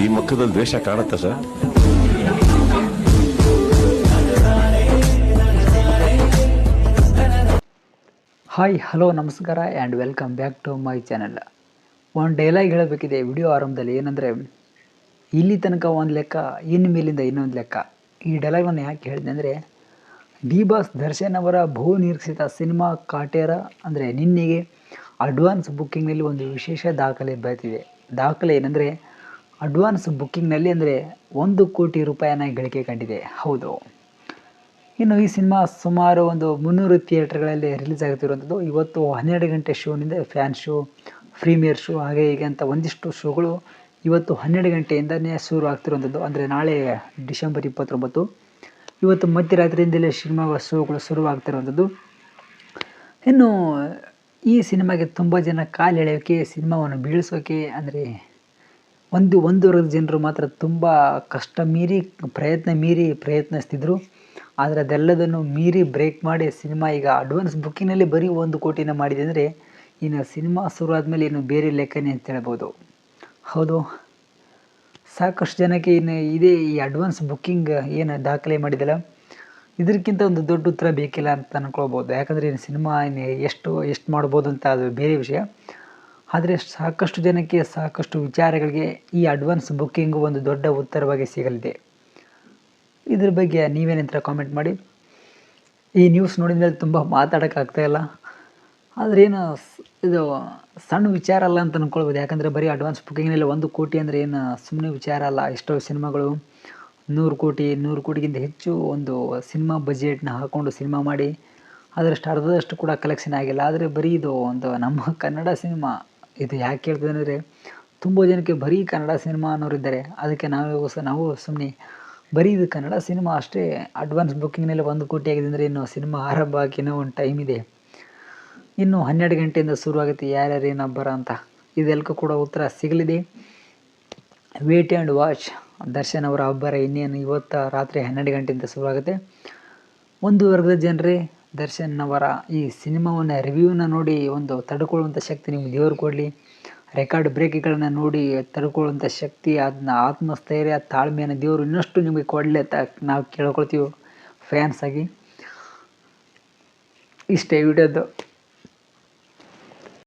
ಈ ಮುಖದಲ್ಲಿ ದ್ವೇಷ ಕಾಣುತ್ತಾ ಸರ್? ಹಾಯ್ ಹಲೋ ನಮಸ್ಕಾರ and welcome back to my channel ಒಂದು ಡೈಲಾಗ್ ಹೇಳಬೇಕಿದೆ. ವಿಡಿಯೋ ಆರಂಭದಲ್ಲಿ ಏನಂದರೆ, ಇಲ್ಲಿ ತನಕ ಒಂದು ಲೆಕ್ಕ ಇನ್ನು ಮೇಲಿಂದ ಇನ್ನೊಂದು ಲೆಕ್ಕ. ಈ ಡೈಲಾಗ್ ನಾನು ಯಾಕೆ ಹೇಳಿದೆ ಅಂದರೆ ಡಿ ಬಾಸ್ ದರ್ಶನ್ ಅವರ ಬಹು ನಿರೀಕ್ಷಿತ ಸಿನಿಮಾ ಕಾಟೇರ ಅಂದರೆ ನಿನ್ನೆಗೆ ಅಡ್ವಾನ್ಸ್ ಬುಕ್ಕಿಂಗ್ನಲ್ಲಿ ಒಂದು ವಿಶೇಷ ದಾಖಲೆ ಬರ್ತಿದೆ ದಾಖಲೆ ಏನಂದರೆ ಅಡ್ವಾನ್ಸ್ ಬುಕ್ಕಿಂಗ್ನಲ್ಲಿ ಅಂದರೆ ಒಂದು ಕೋಟಿ ರೂಪಾಯಿನ ಗಳಿಕೆ ಕಂಡಿದೆ. ಹೌದು. ಇನ್ನು ಈ ಸಿನಿಮಾ ಸುಮಾರು ಒಂದು ಮುನ್ನೂರು ಥಿಯೇಟ್ರ್ಗಳಲ್ಲಿ ರಿಲೀಸ್ ಆಗುತ್ತಿರುವಂಥದ್ದು. ಇವತ್ತು ಹನ್ನೆರಡು ಗಂಟೆ ಶೋನಿಂದ ಫ್ಯಾನ್ ಶೋ, ಪ್ರೀಮಿಯರ್ ಶೋ, ಹಾಗೆ ಹೀಗೆ ಅಂತ ಒಂದಿಷ್ಟು ಶೋಗಳು ಇವತ್ತು ಹನ್ನೆರಡು ಗಂಟೆಯಿಂದನೇ ಶುರು ಆಗ್ತಿರುವಂಥದ್ದು. ಅಂದರೆ ನಾಳೆ ಡಿಸೆಂಬರ್ ಇಪ್ಪತ್ತೊಂಬತ್ತು. ಇವತ್ತು ಮಧ್ಯರಾತ್ರಿಯಿಂದಲೇ ಸಿನಿಮಾ ಶೋಗಳು ಶುರುವಾಗ್ತಿರುವಂಥದ್ದು ಇನ್ನು ಈ ಸಿನಿಮಾಗೆ ತುಂಬ ಜನ ಕಾಲು ಎಳೆಯೋಕ್ಕೆ ಸಿನಿಮಾವನ್ನು ಬೀಳಿಸೋಕೆ ಅಂದರೆ ಒಂದು ಒಂದು ವರ್ಗದ ಜನರು ಮಾತ್ರ ತುಂಬ ಕಷ್ಟ ಮೀರಿ, ಪ್ರಯತ್ನ ಮೀರಿ ಪ್ರಯತ್ನಿಸ್ತಿದ್ರು. ಆದರೆ ಅದೆಲ್ಲದನ್ನು ಮೀರಿ ಬ್ರೇಕ್ ಮಾಡಿ ಸಿನಿಮಾ ಈಗ ಅಡ್ವಾನ್ಸ್ ಬುಕ್ಕಿನಲ್ಲಿ ಬರೀ ಒಂದು ಕೋಟಿನ ಮಾಡಿದೆ ಅಂದರೆ ಇನ್ನು ಸಿನಿಮಾ ಶುರು ಆದಮೇಲೆ ಇನ್ನು ಬೇರೆ ಲೆಕ್ಕನೇ ಅಂತ ಹೇಳ್ಬೋದು. ಹೌದು. ಸಾಕಷ್ಟು ಜನಕ್ಕೆ ಇನ್ನು ಇದೇ ಈ ಅಡ್ವಾನ್ಸ್ ಬುಕ್ಕಿಂಗ್ ಏನು ದಾಖಲೆ ಮಾಡಿದಲ್ಲ ಇದಕ್ಕಿಂತ ಒಂದು ದೊಡ್ಡ ಉತ್ತರ ಬೇಕಿಲ್ಲ ಅಂತ ಅನ್ಕೊಳ್ಬೋದು. ಯಾಕಂದರೆ ಇನ್ನು ಸಿನಿಮಾ ಇನ್ನು ಎಷ್ಟು ಎಷ್ಟು ಮಾಡ್ಬೋದು ಅಂತ ಅದು ಬೇರೆ ವಿಷಯ. ಆದರೆ ಸಾಕಷ್ಟು ಜನಕ್ಕೆ ಸಾಕಷ್ಟು ವಿಚಾರಗಳಿಗೆ ಈ ಅಡ್ವಾನ್ಸ್ ಬುಕ್ಕಿಂಗು ಒಂದು ದೊಡ್ಡ ಉತ್ತರವಾಗಿ ಸಿಗಲಿದೆ. ಇದ್ರ ಬಗ್ಗೆ ನೀವೇನಂತರ ಕಾಮೆಂಟ್ ಮಾಡಿ. ಈ ನ್ಯೂಸ್ ನೋಡಿದ ಮೇಲೆ ತುಂಬ ಮಾತಾಡೋಕ್ಕಾಗ್ತಾಯಿಲ್ಲ ಆದರೆ ಏನು ಇದು ಸಣ್ಣ ವಿಚಾರ ಅಲ್ಲ ಅಂತ ಅಂದ್ಕೊಳ್ಬೋದು ಯಾಕಂದರೆ ಬರೀ ಅಡ್ವಾನ್ಸ್ ಬುಕ್ಕಿಂಗ್ನಲ್ಲಿ ಒಂದು ಕೋಟಿ ಅಂದರೆ ಏನು ಸುಮ್ಮನೆ ವಿಚಾರ ಅಲ್ಲ. ಎಷ್ಟೋ ಸಿನಿಮಾಗಳು ನೂರು ಕೋಟಿ, ನೂರು ಕೋಟಿಗಿಂತ ಹೆಚ್ಚು ಒಂದು ಸಿನಿಮಾ ಬಜೆಟ್ನ ಹಾಕ್ಕೊಂಡು ಸಿನಿಮಾ ಮಾಡಿ ಅದರಷ್ಟು ಅರ್ಧದಷ್ಟು ಕೂಡ ಕಲೆಕ್ಷನ್ ಆಗಿಲ್ಲ. ಆದರೆ ಬರೀ ಇದು ಒಂದು ನಮ್ಮ ಕನ್ನಡ ಸಿನಿಮಾ ಇದು ಯಾಕೆ ಹೇಳ್ತೇನೆ ಅಂದರೆ ತುಂಬ ಜನಕ್ಕೆ ಬರೀ ಕನ್ನಡ ಸಿನಿಮಾ ಅನ್ನೋರಿದ್ದಾರೆ. ಅದಕ್ಕೆ ನಾವು ಸಹ ನಾವು ಸುಮ್ಮನೆ ಬರೀ ಇದು ಕನ್ನಡ ಸಿನಿಮಾ ಅಷ್ಟೇ ಅಡ್ವಾನ್ಸ್ ಬುಕ್ಕಿಂಗ್ನಲ್ಲಿ ಒಂದು ಕೋಟಿ ಆಗಿದೆ ಅಂದರೆ ಇನ್ನು ಸಿನಿಮಾ ಆರಂಭ ಆಗಿ ಇನ್ನೂ ಒಂದು ಟೈಮ್ ಇದೆ. ಇನ್ನು ಹನ್ನೆರಡು ಗಂಟೆಯಿಂದ ಶುರುವಾಗುತ್ತೆ ಯಾರ್ಯಾರು ಹಬ್ಬರ ಅಂತ. ಇದೆಲ್ಲಕ್ಕೂ ಕೂಡ ಉತ್ತರ ಸಿಗಲಿದೆ. ವೇಟ್ ಆ್ಯಂಡ್ ವಾಚ್ ದರ್ಶನ್ ಅವರ ಅಬ್ಬರ ಇನ್ನೇನು ಇವತ್ತು ರಾತ್ರಿ ಹನ್ನೆರಡು ಗಂಟೆಯಿಂದ ಶುರುವಾಗುತ್ತೆ ಒಂದು ವರ್ಗದ ಜನರೇ ದರ್ಶನ್ ಅವರ ಈ ಸಿನಿಮಾವನ್ನು ರಿವ್ಯೂನ ನೋಡಿ ಒಂದು ತಡ್ಕೊಳ್ಳುವಂಥ ಶಕ್ತಿ ನಿಮ್ಗೆ ದೇವರು ಕೊಡಲಿ. ರೆಕಾರ್ಡ್ ಬ್ರೇಕ್ಗಳನ್ನು ನೋಡಿ ತಡ್ಕೊಳ್ಳುವಂಥ ಶಕ್ತಿ ಅದನ್ನ ಆತ್ಮಸ್ಥೈರ್ಯ, ತಾಳ್ಮೆಯನ್ನು ದೇವರು ಇನ್ನಷ್ಟು ನಿಮಗೆ ಕೊಡಲಿ ಅಂತ ನಾವು ಕೇಳ್ಕೊಳ್ತೀವಿ ಫ್ಯಾನ್ಸ್ ಆಗಿ. ಇಷ್ಟೇ ವಿಡಿಯೋದು